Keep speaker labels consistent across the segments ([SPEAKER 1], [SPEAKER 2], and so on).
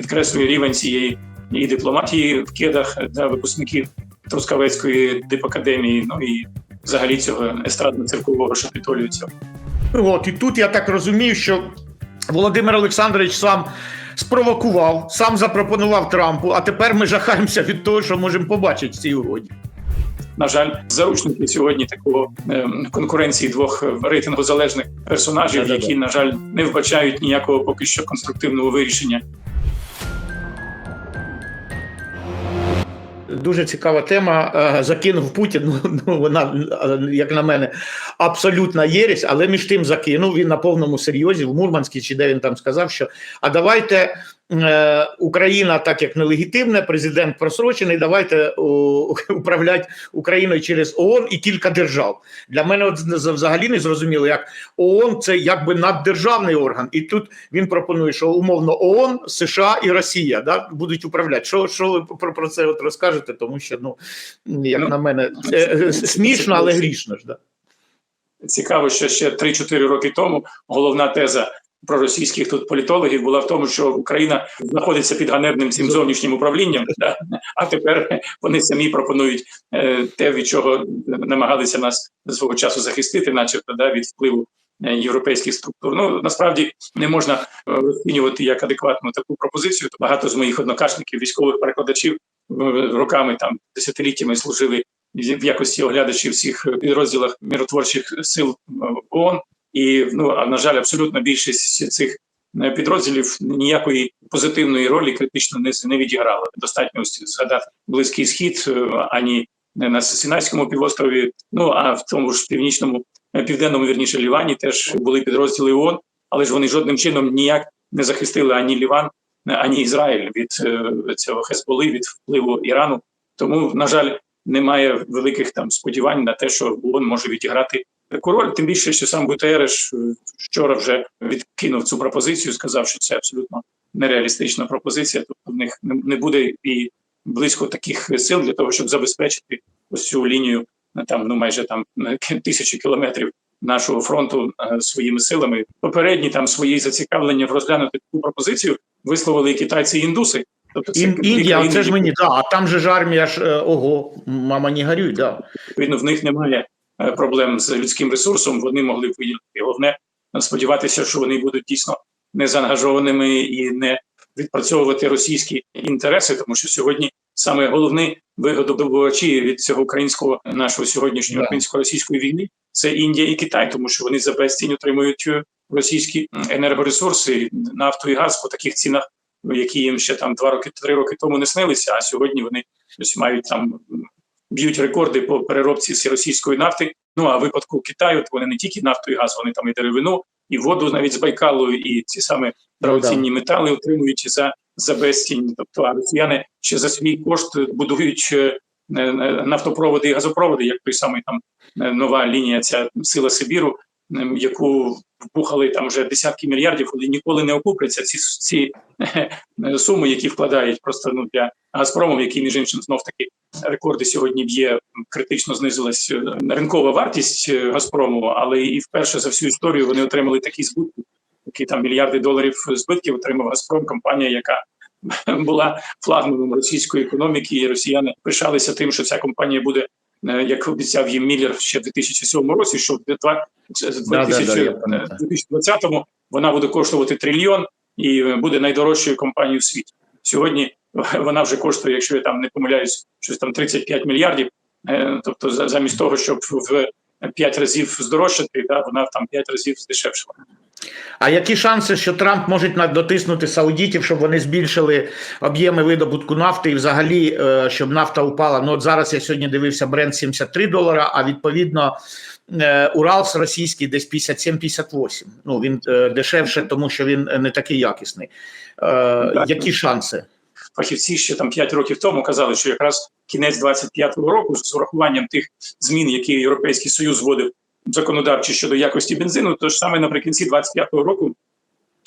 [SPEAKER 1] підкреслює рівень цієї і дипломатії в кедах для випускників Трускавецької дипакадемії, ну і взагалі цього естрадно-циркового шапітолію цього.
[SPEAKER 2] От і тут я так розумію, що Володимир Олександрович сам спровокував, сам запропонував Трампу, а тепер ми жахаємося від того, що можемо побачити в цій угоді.
[SPEAKER 1] На жаль, заручники сьогодні такого е, конкуренції двох рейтингозалежних персонажів, які, на жаль, не вбачають ніякого поки що конструктивного вирішення
[SPEAKER 2] Дуже цікава тема. Е, Закинув Путін. Ну, ну вона, е, як на мене, абсолютна єресь, але між тим закинув він на повному серйозі в Мурманській, чи де він там сказав, що а давайте е, Україна, так як нелегітимна, президент просрочений, давайте о, управляти Україною через ООН і кілька держав. Для мене от взагалі не зрозуміло, як ООН це якби наддержавний орган, і тут він пропонує, що умовно ООН, США і Росія да, будуть управляти. Що, що ви про, про це от розкажете? Тому що ну як
[SPEAKER 1] Ну,
[SPEAKER 2] на мене е, е, смішно, але грішно ж да.
[SPEAKER 1] Цікаво, що ще 3-4 роки тому головна теза проросійських тут політологів була в тому, що Україна знаходиться під ганебним цим зовнішнім управлінням. А тепер вони самі пропонують е, те, від чого намагалися нас свого часу захистити, начебто да, від впливу е, європейських структур. Ну насправді не можна е, розцінювати як адекватну таку пропозицію. Багато з моїх однокашників, військових перекладачів, роками там десятиліттями служили в якості оглядачів всіх підрозділах миротворчих сил ООН. І ну на жаль, абсолютно більшість цих е, підрозділів ніякої позитивної ролі критично не, не відіграла. Достатньо згадати близький схід е, ані на Синайському півострові, ну а в тому ж північному е, південному вірніше Лівані теж були підрозділи ООН, але ж вони жодним чином ніяк не захистили ані Ліван, ані Ізраїль від цього Хезболи, від впливу Ірану. Тому, на жаль, немає великих там сподівань на те, що ООН може відіграти таку роль. Тим більше, що сам Гутереш е, вчора вже відкинув цю пропозицію, сказав, що це абсолютно нереалістична пропозиція. Тобто в них не буде і близько таких сил для того, щоб забезпечити ось цю лінію там ну майже там тисячі кілометрів нашого фронту е, своїми силами. Попередні там свої зацікавлення в розглянути таку пропозицію висловили і китайці і індуси. Тобто це
[SPEAKER 2] Індія, це ж мені, да, а там же ж армія ж е, ого, мама не горюй, да.
[SPEAKER 1] відповідно в них немає проблем з людським ресурсом. Вони могли б виділити. Головне е, сподіватися, що вони будуть дійсно не заангажованими і не відпрацьовувати російські інтереси, тому що сьогодні саме головні вигодобувачі від цього українського нашого сьогоднішнього українсько-російської війни це Індія і Китай, тому що вони за безцінь отримують е, російські енергоресурси, нафту і газ по таких цінах, які їм ще там два роки, три роки тому не снилися. А сьогодні вони ось мають там б'ють рекорди по переробці російської нафти. Ну а в випадку Китаю то вони не тільки нафту і газ, вони там і деревину, і воду навіть з Байкалу, і ці саме дорогоцінні метали отримують за, за безцінь. Тобто, а росіяни ще за свій кошт будують е, е, нафтопроводи і газопроводи, як той самий там е, нова лінія, ця сила Сибіру, ем, яку вбухали там вже десятки мільярдів, але ніколи не окупляться ці, ці е, суми, які вкладають просто ну для Газпромом, який між іншим знов таки рекорди сьогодні б'є. Критично знизилась е, ринкова вартість е, Газпрому, але і вперше за всю історію вони отримали такі збитки, які там мільярди доларів збитків отримав Газпром, компанія, яка була флагманом російської економіки, і росіяни пишалися тим, що ця компанія буде. е, Як обіцяв їм Міллер ще в 2007 році, що в два- в
[SPEAKER 2] Да, да, да,
[SPEAKER 1] 2000
[SPEAKER 2] я пам'ятаю.
[SPEAKER 1] 2020-му вона буде коштувати трильйон і буде найдорожчою компанією в світі. Сьогодні вона вже коштує, якщо я там не помиляюсь, щось там 35 мільярдів. Е, Тобто, за- замість того, щоб в 5 разів здорожчати, да, вона там 5 разів здешевшила.
[SPEAKER 2] А які шанси, що Трамп може дотиснути саудітів, щоб вони збільшили об'єми видобутку нафти і взагалі, е, щоб нафта упала? Ну от зараз я сьогодні дивився бренд 73 долара, а відповідно е, Уралс російський десь 57-58. Ну він е, дешевше, тому що він не такий якісний. Які шанси?
[SPEAKER 1] Фахівці ще там 5 років тому казали, що якраз кінець 25-го року з урахуванням тих змін, які Європейський Союз вводив законодавчі щодо якості бензину, то ж саме наприкінці 25-го року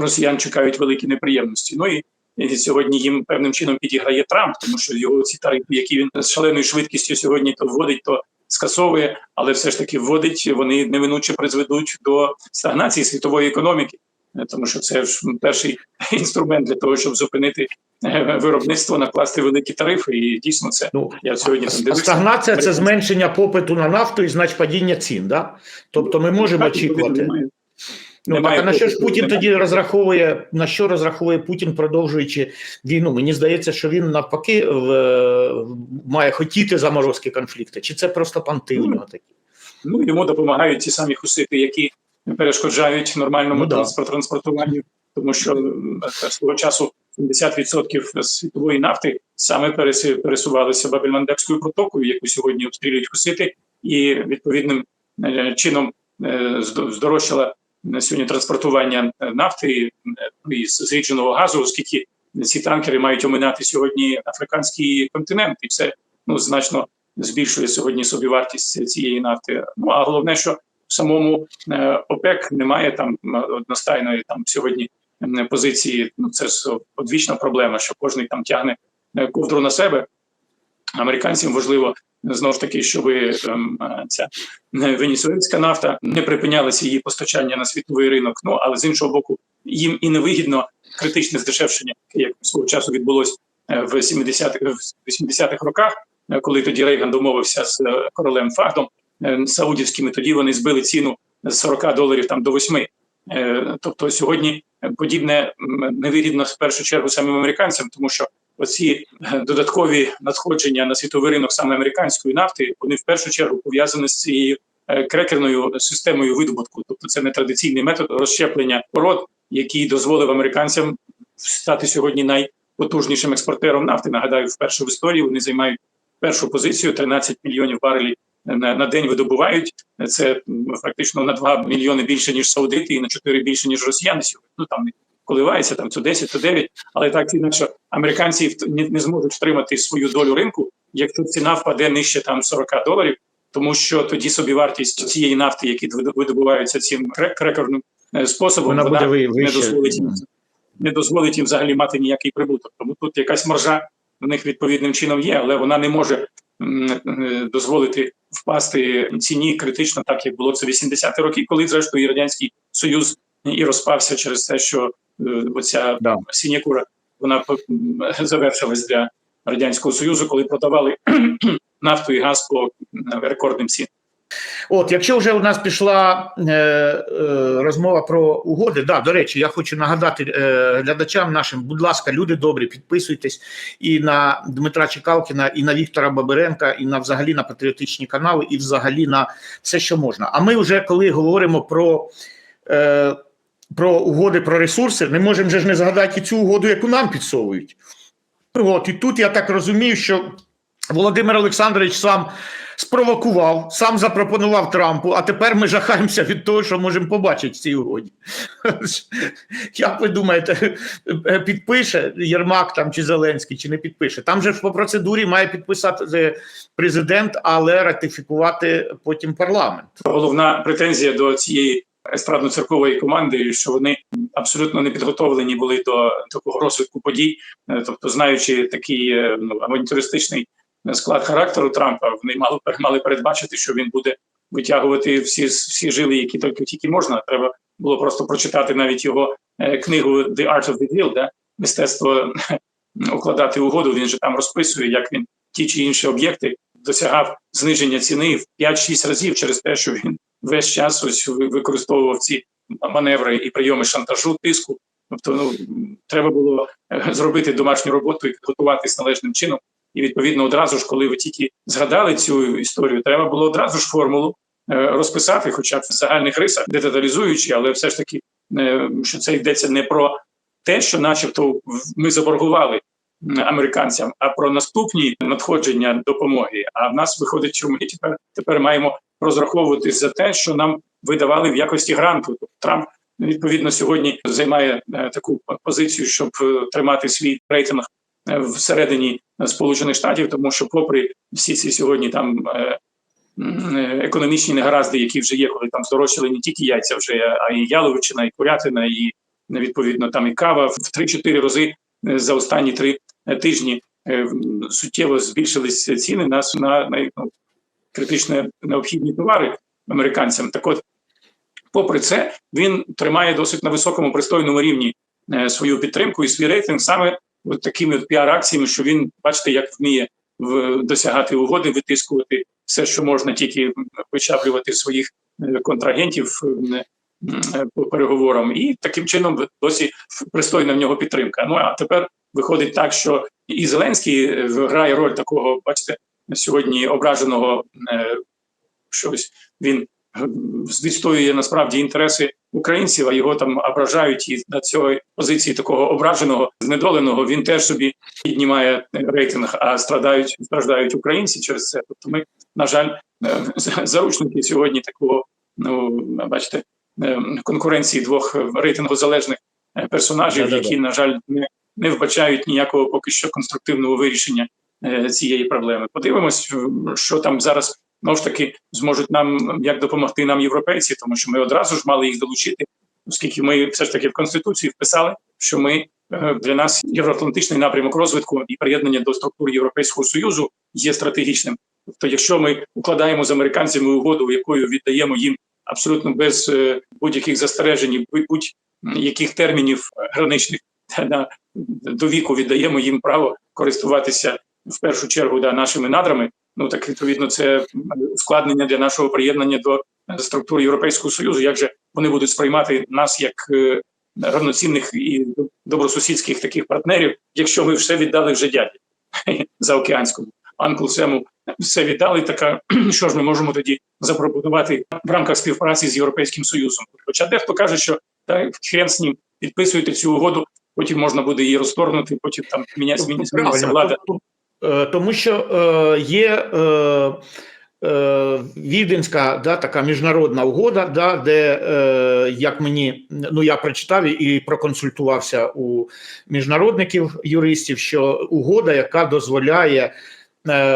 [SPEAKER 1] росіян чекають великі неприємності. Ну і сьогодні їм певним чином підіграє Трамп, тому що його ці тарифи, які він з шаленою швидкістю сьогодні то вводить, то скасовує, але все ж таки вводить, вони неминуче призведуть до стагнації світової економіки. Е, тому що це ж перший інструмент для того, щоб зупинити е, виробництво, накласти великі тарифи. І дійсно це
[SPEAKER 2] Ну,
[SPEAKER 1] я сьогодні там дивився.
[SPEAKER 2] стагнація це зменшення попиту на нафту і значить падіння цін. Да? Тобто ми можемо
[SPEAKER 1] Так,
[SPEAKER 2] очікувати.
[SPEAKER 1] немає.
[SPEAKER 2] Ну,
[SPEAKER 1] Немає
[SPEAKER 2] так, а на що ж Путін
[SPEAKER 1] немає.
[SPEAKER 2] тоді розраховує, на що розраховує Путін, продовжуючи війну? Мені здається, що він навпаки в, має хотіти заморозки конфлікту. Чи це просто панти у нього такі?
[SPEAKER 1] Ну йому допомагають ті самі хусити, які перешкоджають нормальному
[SPEAKER 2] Ну,
[SPEAKER 1] транспортуванню, тому що свого часу 70% світової нафти саме пересувалися Бабельмандебською протокою, яку сьогодні обстрілюють хусити, і відповідним е, чином е, здорожчала на сьогодні транспортування е, нафти і, е, зрідженого газу, оскільки ці танкери мають оминати сьогодні африканський континент, і це ну значно збільшує сьогодні собівартість цієї нафти. Ну а головне, що самому е, ОПЕК немає там одностайної там сьогодні позиції. Ну це ж одвічна проблема, що кожен там тягне е, ковдру на себе. Американцям важливо знову ж таки, щоб ем, е, ця венесуельська нафта не припинялося її постачання на світовий ринок. Ну але з іншого боку, їм і невигідно критичне здешевшення, як свого часу відбулось в 70-х, в 80-х роках, коли тоді Рейган домовився з королем Фахдом саудівськими. Тоді вони збили ціну з 40 доларів там до 8. Е, Тобто сьогодні подібне невигідно в першу чергу самим американцям, тому що оці е, додаткові надходження на світовий ринок саме американської нафти, вони в першу чергу пов'язані з цією е, крекерною системою видобутку. Тобто це не традиційний метод розщеплення пород, який дозволив американцям стати сьогодні найпотужнішим експортером нафти. Нагадаю, вперше в історії вони займають першу позицію 13 мільйонів барелів на, на день видобувають. Це фактично на 2 мільйони більше ніж саудити, і на 4 більше ніж росіяни сьогодні. Ну там коливається там то 10, то 9, але так чи інакше американці не, не зможуть втримати свою долю ринку, якщо ціна впаде нижче там 40 доларів, тому що тоді собівартість цієї нафти, які видо- видобуваються цим кре- крекерним е, способом,
[SPEAKER 2] Вона
[SPEAKER 1] вона,
[SPEAKER 2] буде
[SPEAKER 1] не дозволить їм не дозволить їм взагалі мати ніякий прибуток. Тому тут якась маржа в них відповідним чином є, але вона не може е, дозволити впасти ціні критично, так як було це 80-ті роки, коли зрештою і радянський союз і розпався через те, що е, оця
[SPEAKER 2] Да.
[SPEAKER 1] сінякура вона завершилась для радянського союзу, коли продавали нафту і газ по рекордним цінам.
[SPEAKER 2] От, якщо вже у нас пішла е, е, розмова про угоди, да, до речі, я хочу нагадати е, глядачам нашим, будь ласка, люди добрі, підписуйтесь і на Дмитра Чекалкіна, і на Віктора Бабиренка, і на взагалі на патріотичні канали, і взагалі на все, що можна. А ми вже коли говоримо про. Е, про угоди про ресурси, не можемо же ж не згадати і цю угоду, яку нам підсовують. От і тут я так розумію, що Володимир Олександрович сам спровокував, сам запропонував Трампу, а тепер ми жахаємося від того, що можемо побачити в цій угоді. Як ви думаєте, е, підпише Єрмак там чи Зеленський, чи не підпише? Там же по процедурі має підписати президент, але ратифікувати потім парламент.
[SPEAKER 1] Головна претензія до цієї естрадно-циркової команди, що вони абсолютно не підготовлені були до такого розвитку подій. Е, Тобто, знаючи такий е, ну, авантюристичний склад характеру Трампа, вони мали мали передбачити, що він буде витягувати всі всі жили, які тільки тільки можна. Треба було просто прочитати навіть його е, книгу The Art of the Deal, да? мистецтво укладати угоду. Він же там розписує, як він ті чи інші об'єкти досягав зниження ціни в 5-6 разів через те, що він весь час ось ви- використовував ці маневри і прийоми шантажу, тиску. Тобто, ну треба було е, зробити домашню роботу і підготуватись належним чином. І відповідно одразу ж, коли ви тільки згадали цю історію, треба було одразу ж формулу е, розписати, хоча б в загальних рисах, деталізуючи, але все ж таки, е, що це йдеться не про те, що, начебто, ми заборгували американцям, а про наступні надходження допомоги. А в нас виходить, що ми тепер тепер маємо розраховуватись за те, що нам видавали в якості гранту. Тобто Трамп відповідно сьогодні займає е, таку позицію, щоб тримати свій рейтинг всередині Сполучених Штатів, тому що, попри всі ці сьогодні там. е, е, Економічні негаразди, які вже є, коли там здорожчали не тільки яйця, вже а і яловичина, і курятина, і відповідно там і кава в 3-4 рази е, за останні три е, тижні е, суттєво збільшились ціни на, на, на ну, критично необхідні товари американцям. Так от попри це, він тримає досить на високому пристойному рівні е, свою підтримку і свій рейтинг саме такими от піар-акціями, що він, бачите, як вміє в, досягати угоди, витискувати все, що можна, тільки вичаплювати своїх е, контрагентів е, по переговорам, і таким чином досі пристойна в нього підтримка. Ну а тепер виходить так, що і Зеленський е, грає роль такого, бачите, сьогодні ображеного щось. Він відстоює насправді інтереси українців, а його там ображають і на цього позиції такого ображеного, знедоленого. Він теж собі піднімає рейтинг, а страдають страждають українці через це. Тобто, ми, на жаль, е, заручники сьогодні такого, ну бачите, е, конкуренції двох рейтингозалежних е, персонажів, які, на жаль, не, не вбачають ніякого поки що конструктивного вирішення цієї проблеми. Подивимось, що там зараз знову ж таки зможуть нам як допомогти нам європейці, тому що ми одразу ж мали їх долучити, оскільки ми все ж таки в конституції вписали, що ми е, для нас євроатлантичний напрямок розвитку і приєднання до структур Європейського союзу є стратегічним. Тобто, якщо ми укладаємо з американцями угоду, якою віддаємо їм абсолютно без е, будь-яких застережень, будь- будь-яких термінів граничних на до віку віддаємо їм право користуватися в першу чергу да, нашими надрами. Ну так відповідно, це ускладнення для нашого приєднання до структур Європейського союзу. Як же вони будуть сприймати нас як е, равноцінних і добросусідських таких партнерів, якщо ми все віддали вже дяді заокеанському Анкл Сему все віддали. Така що ж ми можемо тоді запропонувати в рамках співпраці з Європейським Союзом? Хоча дехто каже, що та хрен з ним підписуйте цю угоду, потім можна буде її розторгнути, потім там міня- зміні- зміниться влада.
[SPEAKER 2] Е, Тому що е, є е, Віденська да, така міжнародна угода, да, де, як мені, ну я прочитав і проконсультувався у міжнародників юристів, що угода, яка дозволяє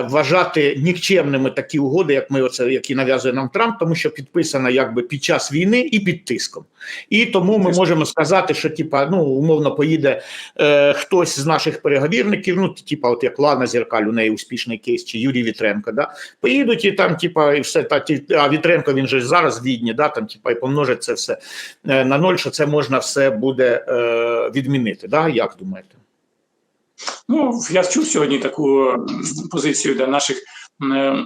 [SPEAKER 2] вважати нікчемними такі угоди, як ми оце, які нав'язує нам Трамп, тому що підписана якби під час війни і під тиском. І тому ми можемо сказати, що типа, ну умовно поїде е, хтось з наших переговірників, ну типа, от як Лана Зеркаль, у неї успішний кейс, чи Юрій Вітренко, да, поїдуть і там, типа, і все та ті, а Вітренко він же зараз в Відні, да, там, типа, і помножить це все е, на ноль, що це можна все буде е, відмінити. Да? Як думаєте?
[SPEAKER 1] Ну, я чув сьогодні таку позицію для наших е,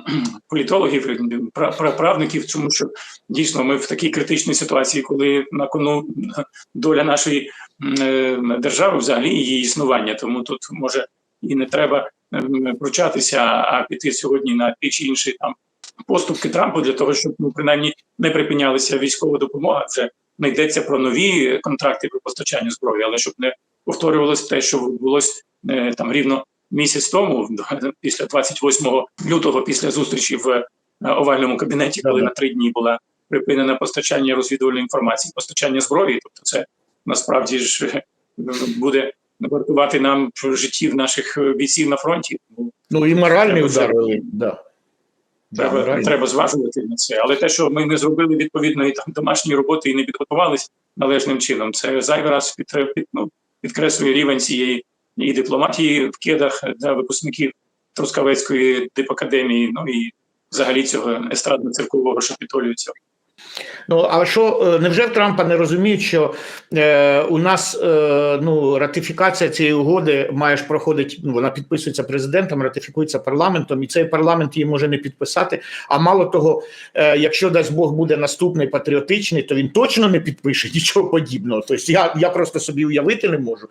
[SPEAKER 1] політологів, е, пра- пра- правників, тому що дійсно ми в такій критичній ситуації, коли на кону доля нашої е, держави, взагалі її існування. Тому тут може і не треба пручатися, а піти сьогодні на ті чи інші там поступки Трампу для того, щоб ну принаймні не припинялися військова допомога. Вже не йдеться про нові контракти про постачання зброї, але щоб не повторювалося те, що відбулось е, там рівно місяць тому, після 28 лютого, після зустрічі в е, овальному кабінеті, коли на три дні була припинена постачання розвідувальної інформації, постачання зброї. Тобто, це насправді ж е, буде вартувати нам життів наших бійців на фронті.
[SPEAKER 2] Ну і моральний
[SPEAKER 1] Треба
[SPEAKER 2] удар. Да. Да,
[SPEAKER 1] Треба,
[SPEAKER 2] моральний.
[SPEAKER 1] треба зважувати на це. Але те, що ми не зробили відповідної там домашньої роботи і не підготувалися належним чином, це зайвий раз під, під, ну, підкреслює рівень цієї і дипломатії в кедах для випускників Трускавецької дипакадемії, ну і взагалі цього естрадно-циркового шапітолію цього.
[SPEAKER 2] Ну а що е, невже Трампа не розуміють, що е, у нас е, ну ратифікація цієї угоди має ж проходить. Ну вона підписується президентом, ратифікується парламентом, і цей парламент її може не підписати. А мало того, е, якщо дасть Бог буде наступний патріотичний, то він точно не підпише нічого подібного. Тобто я, я просто собі уявити не можу.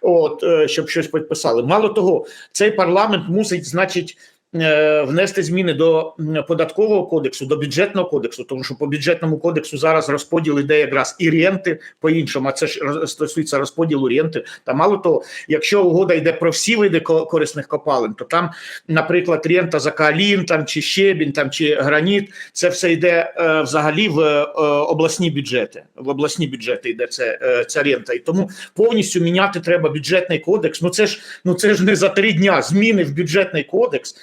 [SPEAKER 2] От е, щоб щось підписали. Мало того, цей парламент мусить, значить. Е, Внести зміни до податкового кодексу, до бюджетного кодексу, тому що по бюджетному кодексу зараз розподіл іде якраз і ренти по іншому, а це ж стосується розподілу ренти. Та мало того, якщо угода йде про всі види ко- корисних копалин, то там, наприклад, рента за калін, там чи щебінь, там чи граніт, це все йде е, взагалі в е, обласні бюджети. В обласні бюджети йде це, ця рента. І тому повністю міняти треба бюджетний кодекс. Ну це ж ну це ж не за три дня зміни в бюджетний кодекс.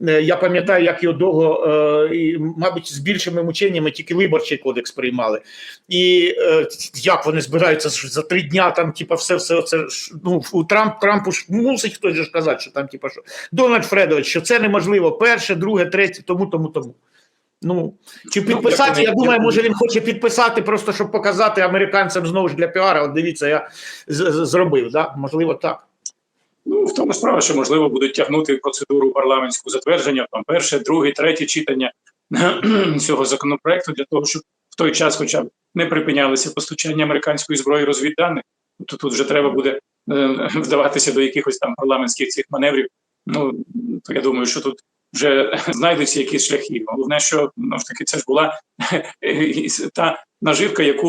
[SPEAKER 2] Е, Я пам'ятаю, як його довго, е, і, мабуть, з більшими мученнями тільки виборчий кодекс приймали. І е, як вони збираються за три дня, там, типа, все, все це ну, у Трамп, Трампу ж мусить хтось же ж казати, що там, типа, що Дональд Фредович, що це неможливо перше, друге, третє, тому, тому, тому. Ну чи
[SPEAKER 1] Ну,
[SPEAKER 2] підписати?
[SPEAKER 1] я
[SPEAKER 2] Я думаю, може він хоче підписати, просто щоб показати американцям знову ж для піара. От дивіться, я зробив. Да? Можливо, так.
[SPEAKER 1] Ну, в тому справа, що можливо будуть тягнути процедуру парламентську затвердження, там перше, друге, третє читання цього законопроекту для того, щоб в той час, хоча б не припинялися постачання американської зброї розвідданих. То тут вже треба буде е, вдаватися до якихось там парламентських цих маневрів. Ну то я думаю, що тут вже знайдуться якісь шляхи. Головне, що ну ж таки це ж була та наживка, яку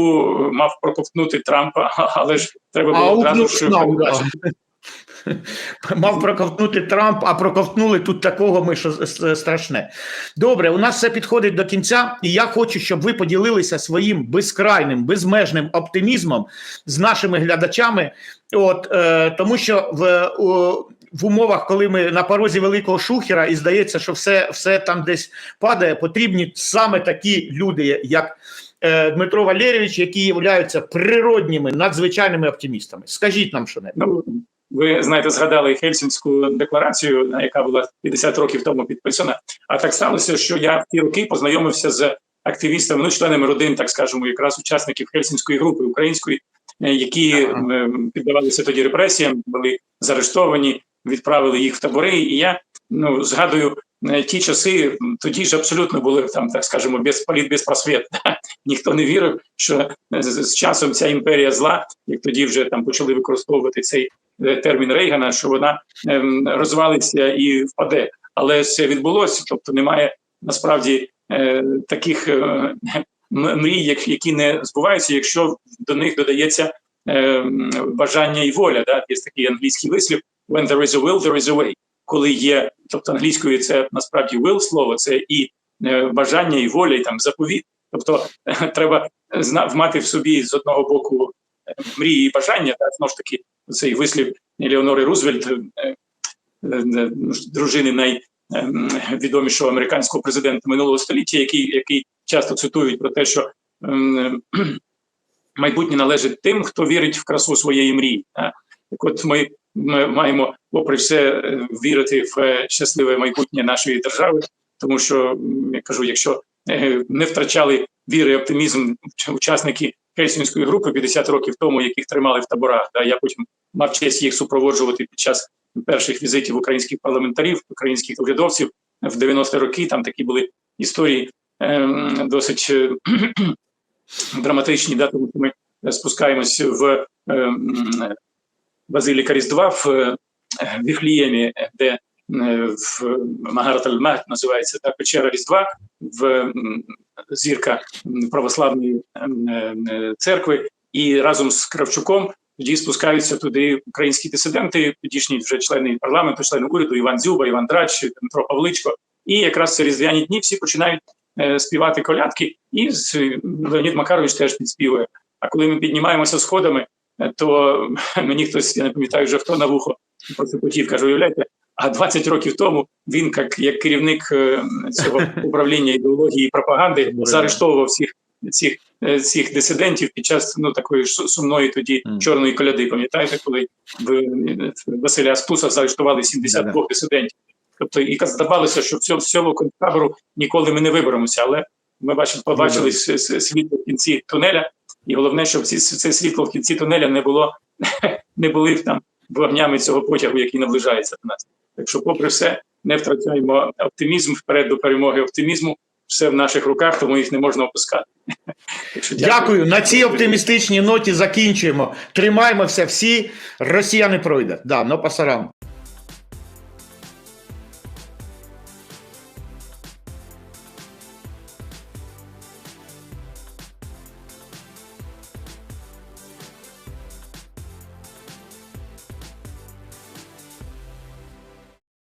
[SPEAKER 1] мав проковтнути Трампа, але ж треба було одразу
[SPEAKER 2] Мав проковтнути Трамп, а проковтнули тут такого ми що страшне. Добре, у нас все підходить до кінця, і я хочу, щоб ви поділилися своїм безкрайним, безмежним оптимізмом з нашими глядачами. От е, тому, що в, у, в умовах, коли ми на порозі великого шухера, і здається, що все, все там десь падає, потрібні саме такі люди, як. е, Дмитро Валерійович, які являються природніми надзвичайними оптимістами. Скажіть нам що небудь.
[SPEAKER 1] Ви знаєте, згадали Хельсінську декларацію, яка була 50 років тому підписана. А так сталося, що я в ті роки познайомився з активістами, ну членами родин, так скажемо, якраз учасників Хельсінської групи української, е, які
[SPEAKER 2] Ага.
[SPEAKER 1] е, піддавалися тоді репресіям, були заарештовані, відправили їх в табори. І я ну згадую е, ті часи, тоді ж абсолютно були там, так скажемо, без політ, без просвіт. Ніхто не вірив, що з, часом ця імперія зла, як тоді вже там почали використовувати цей термін Рейгана, що вона ем, розвалиться і впаде. Але це відбулося, тобто немає насправді е, таких е, мрій, які не збуваються, якщо до них додається е, бажання і воля. Да? Є такий англійський вислів: when there is a will, there is a way. Коли є, тобто англійською це насправді will слово, це і е, бажання, і воля, і там заповіт. Тобто треба мати в собі з одного боку мрії і бажання, так знову ж таки, цей вислів Елеонори Рузвельт, е, е, е, дружини найвідомішого американського президента минулого століття, який, який часто цитують про те, що ем, майбутнє належить тим, хто вірить в красу своєї мрії. Так от ми, ми маємо, попри все, вірити в щасливе майбутнє нашої держави, тому що я кажу, якщо не втрачали віри і оптимізм учасники Хельсінської групи 50 років тому, яких тримали в таборах, да, я потім мав честь їх супроводжувати під час перших візитів українських парламентарів, українських урядовців в 90-ті роки. Там такі були історії ем, досить е, драматичні, да, тому що ми спускаємось в ем, Базиліка Різдва в е, Віфліємі, де в Магарат аль називається та печера Різдва в зірка православної ем, е, церкви, і разом з Кравчуком тоді спускаються туди українські дисиденти, тодішні вже члени парламенту, члени уряду Іван Дзюба, Іван Драч, Дмитро Павличко. І якраз це різдвяні дні всі починають е, співати колядки, і Леонід Макарович теж підспівує. А коли ми піднімаємося сходами, е, то мені хтось, я не пам'ятаю вже хто на вухо поцепотів, каже, уявляєте, а 20 років тому він, як, як керівник е, цього управління ідеології і пропагаги, заарештовував всіх цих, е, цих дисидентів під час ну такої ж сумної тоді чорної коляди. Пам'ятаєте, коли в е, Василя Астуса заарештували 72
[SPEAKER 2] Да-да.
[SPEAKER 1] дисидентів? Тобто, і здавалося, що в цьому, в цьому концтабору ніколи ми не виберемося, але ми бачимо, побачили с- с- світло в кінці тунеля, і головне, щоб ці, це світло в кінці тунеля не було не були там вогнями цього потягу, який наближається до нас. Так що, попри все, не втрачаємо оптимізм вперед до перемоги оптимізму. Все в наших руках, тому їх не можна опускати. Дякую.
[SPEAKER 2] Дякую. На цій оптимістичній ноті закінчуємо. Тримаємося всі. Росія не пройде. Да, но пасарам.